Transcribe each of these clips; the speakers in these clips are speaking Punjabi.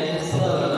and slow.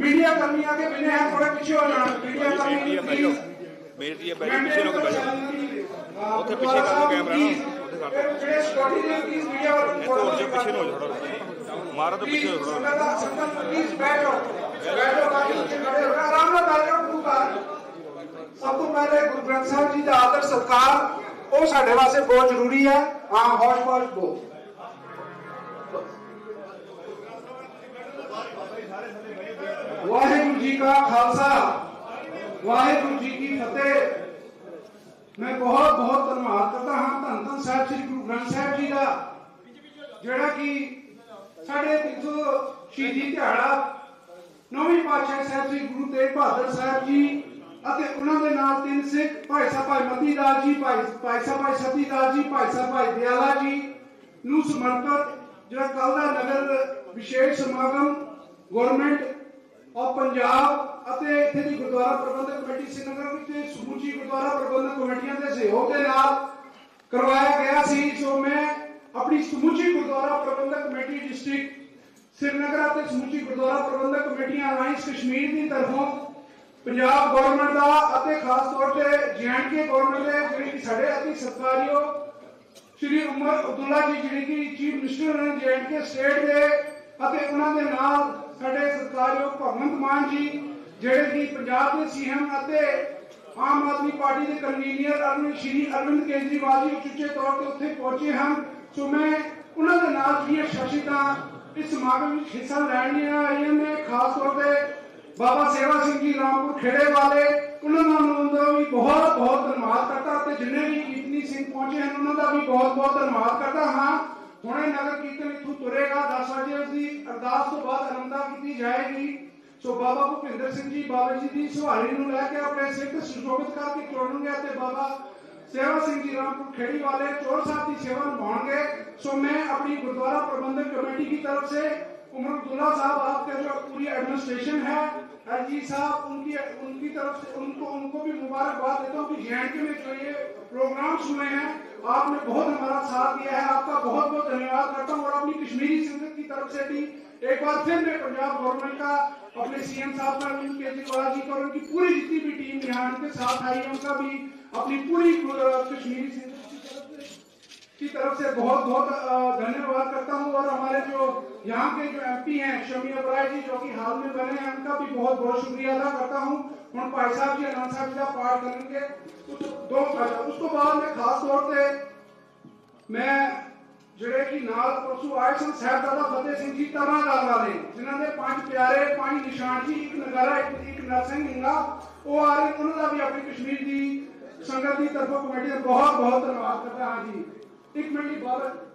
میڈیا کرمی آگے بنے ہیں تھوڑے پیچھے ہو جانا میڈیا کرمی پلیز میڈیا بیٹھو پیچھے لوگ بیٹھو اوتھے پیچھے کیمرہ نا اوتھے پلیز میڈیا والوں کو اور پیچھے ہو جاؤ مارا تو پیچھے ہو پلیز بیٹھو بیٹھو کھڑے ہو آرام بیٹھو سب تو پہلے گرو گرنتھ صاحب جی آدر ستکار وہ ساڈے واسطے بہت ضروری ہے ہاں ہوش ہوش بہت ਜੀ ਕਾ ਖਾਲਸਾ। ਵਾਹਿਗੁਰੂ ਜੀ ਕੀ ਫਤਿਹ। ਮੈਂ ਬਹੁਤ ਬਹੁਤ ਧੰਨਵਾਦ ਕਰਦਾ ਹਾਂ ਧੰਨ ਧੰਨ ਸਾਹਿਬ ਸ੍ਰੀ ਗੁਰੂ ਗ੍ਰੰਥ ਸਾਹਿਬ ਜੀ ਦਾ, ਜਿਹੜਾ ਕਿ ਸਾਡੇ ਪਿੱਛੋਂ ਸ਼ਹੀਦੀ ਦਿਹਾੜਾ ਨੌਵੀਂ ਪਾਤਸ਼ਾਹ ਸਾਹਿਬ ਸ੍ਰੀ ਗੁਰੂ ਤੇਗ ਬਹਾਦਰ ਸਾਹਿਬ ਜੀ ਅਤੇ ਉਹਨਾਂ ਦੇ ਨਾਲ ਤਿੰਨ ਸਿੱਖ ਭਾਈ ਸਾਹਿਬ ਭਾਈ ਮਤੀ ਰਾਜ ਜੀ, ਭਾਈ ਭਾਈ ਸਾਹਿਬ ਭਾਈ ਸਤੀ ਰਾਜ ਜੀ, ਭਾਈ ਸਾਹਿਬ ਭਾਈ ਦਿਆਲਾ ਜੀ ਨੂੰ ਸਮਰਪਿਤ ਜਿਹੜਾ ਕੱਲ ਦਾ ਨਗਰ ਵਿਸ਼ੇਸ਼ ਸਮਾਗਮ ਗਵਰਨਮੈਂਟ ਆਫ ਪੰਜਾਬ ਅਤੇ ਇੱਥੇ ਦੀ ਗੁਰਦੁਆਰਾ ਪ੍ਰਬੰਧਕ ਕਮੇਟੀ ਸ੍ਰੀਨਗਰ ਵਿੱਚ ਸਮੁੱਚੀ ਗੁਰਦੁਆਰਾ ਪ੍ਰਬੰਧਕ ਕਮੇਟੀਆਂ ਦੇ ਸਹਿਯੋਗ ਦੇ ਨਾਲ ਕਰਵਾਇਆ ਗਿਆ ਸੀ ਸੋ ਮੈਂ ਆਪਣੀ ਸਮੁੱਚੀ ਗੁਰਦੁਆਰਾ ਪ੍ਰਬੰਧਕ ਕਮੇਟੀ ਡਿਸਟ੍ਰਿਕਟ ਸ੍ਰੀਨਗਰ ਅਤੇ ਸਮੁੱਚੀ ਗੁਰਦੁਆਰਾ ਪ੍ਰਬੰਧਕ ਕਮੇਟੀਆਂ ਅਲਾਈਅੰਸ ਕਸ਼ਮੀਰ ਦੀ ਤਰਫੋਂ ਪੰਜਾਬ ਗਵਰਨਮੈਂਟ ਦਾ ਅਤੇ ਖਾਸ ਤੌਰ ਤੇ ਜੀਐਨਕੇ ਗਵਰਨਮੈਂਟ ਦੇ, ਜਿਹੜੀ ਕਿ ਸਾਡੇ ਅਤੀ ਸਤਿਕਾਰਯੋਗ ਸ਼੍ਰੀ ਉਮਰ ਅਬਦੁੱਲਾ ਜੀ, ਜਿਹੜੀ ਕਿ ਚੀਫ ਮਿਨਿਸਟਰ ਨੇ ਜੀਐਨਕੇ ਸਟੇਟ ਦੇ ਅਤੇ ਉਹਨਾਂ ਦੇ ਨਾਲ ਮਾਨ ਜੀ, ਜਿਹੜੇ ਕਿ ਪੰਜਾਬ ਦੇ ਸੀਐਮ ਅਤੇ ਆਮ ਆਦਮੀ ਪਾਰਟੀ ਦੇ ਕਨਵੀਨਰ ਅਰਵਿੰਦ ਸ਼੍ਰੀ ਅਰਵਿੰਦ ਕੇਜਰੀਵਾਲ ਜੀ ਉਚੇ ਤੌਰ ਤੇ ਉੱਥੇ ਪਹੁੰਚੇ ਹਨ। ਸੋ ਮੈਂ ਉਹਨਾਂ ਦੇ ਨਾਲ ਜਿਹੜੀਆਂ ਸ਼ਖਸੀਅਤਾਂ ਇਸ ਸਮਾਗਮ ਵਿੱਚ ਹਿੱਸਾ ਲੈਣੀਆਂ ਆਈਆਂ ਨੇ ਖਾਸ ਤੌਰ ਤੇ ਬਾਬਾ ਸੇਵਾ ਸਿੰਘ ਜੀ ਰਾਮਪੁਰ ਖੇੜੇ ਵਾਲੇ ਉਹਨਾਂ ਨੂੰ ਦਾ ਵੀ ਬਹੁਤ ਬਹੁਤ ਧੰਨਵਾਦ ਕਰਦਾ ਤੇ ਜਿੰਨੇ ਵੀ ਕੀਰਤਨੀ ਸਿੰਘ ਪਹੁੰਚੇ ਹਨ, ਉਹਨਾਂ ਦਾ ਵੀ ਬਹੁਤ ਬਹੁਤ ਧੰਨਵਾਦ ਕਰਦਾ ਹਾਂ। ਹੁਣੇ ਨਗਰ ਕੀਰਤਨ ਇੱਥੋਂ ਤੁਰੇਗਾ 10 ਵਜੇ ਉਸ ਦੀ ਅਰਦਾਸ ਤੋਂ ਬਾਅਦ ਅਨੰਦਾ ਕੀਤੀ ਜਾਏਗੀ। ਸੋ ਬਾਬਾ ਭੁਪਿੰਦਰ ਸਿੰਘ ਜੀ ਬਾਬਾ ਜੀ ਦੀ ਸੁਹਾਰੀ ਨੂੰ ਲੈ ਕੇ ਆਪਣੇ ਸਿੱਖ ਸੁਸ਼ੋਭਿਤ ਕਰਕੇ ਚੁਣਨਗੇ ਤੇ ਬਾਬਾ ਸੇਵਾ ਸਿੰਘ ਜੀ ਰਾਮਪੁਰ ਖੇੜੀ ਵਾਲੇ ਚੋਰ ਸਾਹਿਬ ਦੀ ਸੇਵਾ ਨਿਭਾਉਣਗੇ ਸੋ ਮੈਂ ਆਪਣੀ ਗੁਰਦੁਆਰਾ ਪ੍ਰਬੰਧਕ ਕਮੇਟੀ ਦੀ ਤਰਫ ਸੇ عمر عبداللہ صاحب آپ کا جو پوری ایڈمنسٹریشن ہے حجی صاحب ان کی طرف سے ان کو ان کو بھی مبارکباد دیتا ہوں کہ جے کے میں جو یہ پروگرامس ہوئے ہیں آپ نے بہت ہمارا ساتھ دیا ہے آپ کا بہت بہت کرتا ہوں اور اپنی کشمیری سے بھی ایک بار پھر میں پنجاب گورنمنٹ کا اپنے سی ایم صاحب کا اروند کیجریوال جی اور ان کی پوری جتنی بھی ٹیم یہاں ان کے ساتھ آئی ان کا بھی اپنی پوری کشمیری کشمیر کی طرف سے بہت بہت دھنیہ واد کرتا ہوں اور ہمارے جو یہاں کے جو ایم پی ہیں شمیع برائے جی جو کہ حال میں بنے ہیں ان کا بھی بہت بہت شکریہ ادا کرتا ہوں ان پائی صاحب جی انان صاحب کا پارٹ کریں گے اس کو بعد میں خاص طور پہ میں ਜਿਹੜੇ ਕਿ ਨਾਲ ਪਰਸੂ ਆਏ ਸਨ ਸਾਹਿਬਜ਼ਾਦਾ ਫਤਿਹ ਸਿੰਘ ਜੀ ਤਰਨਾਦਾਰ ਵਾਲੇ ਜਿਨ੍ਹਾਂ ਦੇ ਪੰਜ ਪਿਆਰੇ, ਪੰਜ ਨਿਸ਼ਾਨ ਜੀ ਇੱਕ ਨਗਾਰਾ, ਇੱਕ ਇੱਕ ਨਰਸਿੰਘ ਨਿੰਗਾ ਉਹ ਆ ਰਹੇ ਉਹਨਾਂ ਦਾ ਵੀ ਆਪਣੀ ਕਸ਼ਮੀਰ ਦੀ ਸੰਗਤ ਦੀ ਤਰਫੋਂ ਕਮੇਟੀ ਦਾ ਬਹੁਤ ਬਹੁਤ ਧੰਨਵਾਦ ਕਰਦਾ ਹਾਂ ਜੀ। ਇੱਕ ਮਿੰਟ ਦੀ ਬਾਤ